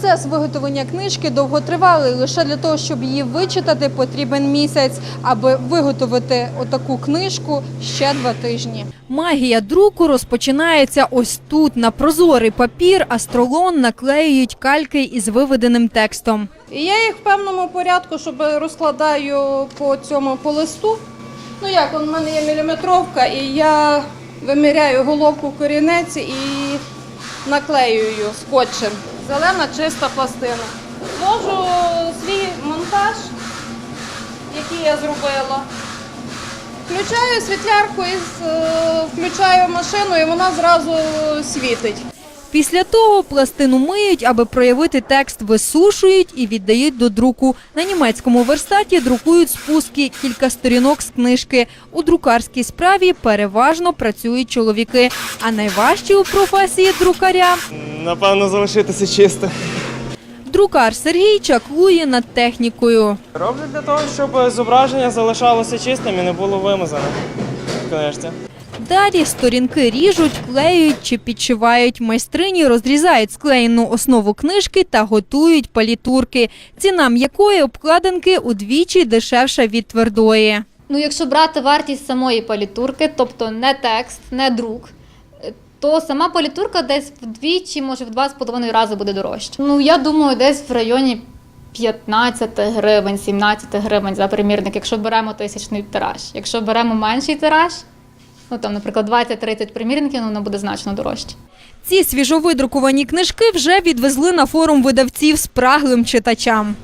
Процес виготовлення книжки довготривалий. Лише для того, щоб її вичитати, потрібен місяць. Аби виготовити отаку книжку ще два тижні. Магія друку розпочинається ось тут. На прозорий папір астролон наклеюють кальки із виведеним текстом. Я їх в певному порядку, щоб розкладаю по цьому по листу. Ну як, в мене є міліметровка, і я виміряю головку корінець і наклеюю скотчем. Зелена чиста пластина. Вложу свій монтаж, який я зробила. Включаю світлярку і е, включаю машину, і вона зразу світить. Після того пластину миють, аби проявити текст, висушують і віддають до друку. На німецькому верстаті друкують спуски, кілька сторінок з книжки. У друкарській справі переважно працюють чоловіки. А найважче у професії друкаря Напевно, залишитися чисто. друкар Сергій чаклує над технікою. Роблю для того, щоб зображення залишалося чистим і не було вимазане в книжці. Далі сторінки ріжуть, клеють чи підшивають. Майстрині розрізають склеєну основу книжки та готують палітурки, ціна м'якої обкладинки удвічі дешевша від твердої. Ну, якщо брати вартість самої палітурки, тобто не текст, не друк, то сама палітурка десь вдвічі, може в два з половиною рази буде дорожча. Ну, я думаю, десь в районі 15 гривень, 17 гривень за примірник, якщо беремо тисячний тираж. Якщо беремо менший тираж, ну там, наприклад, 20-30 примірників, ну, воно буде значно дорожче. Ці свіжовидрукувані книжки вже відвезли на форум видавців спраглим читачам.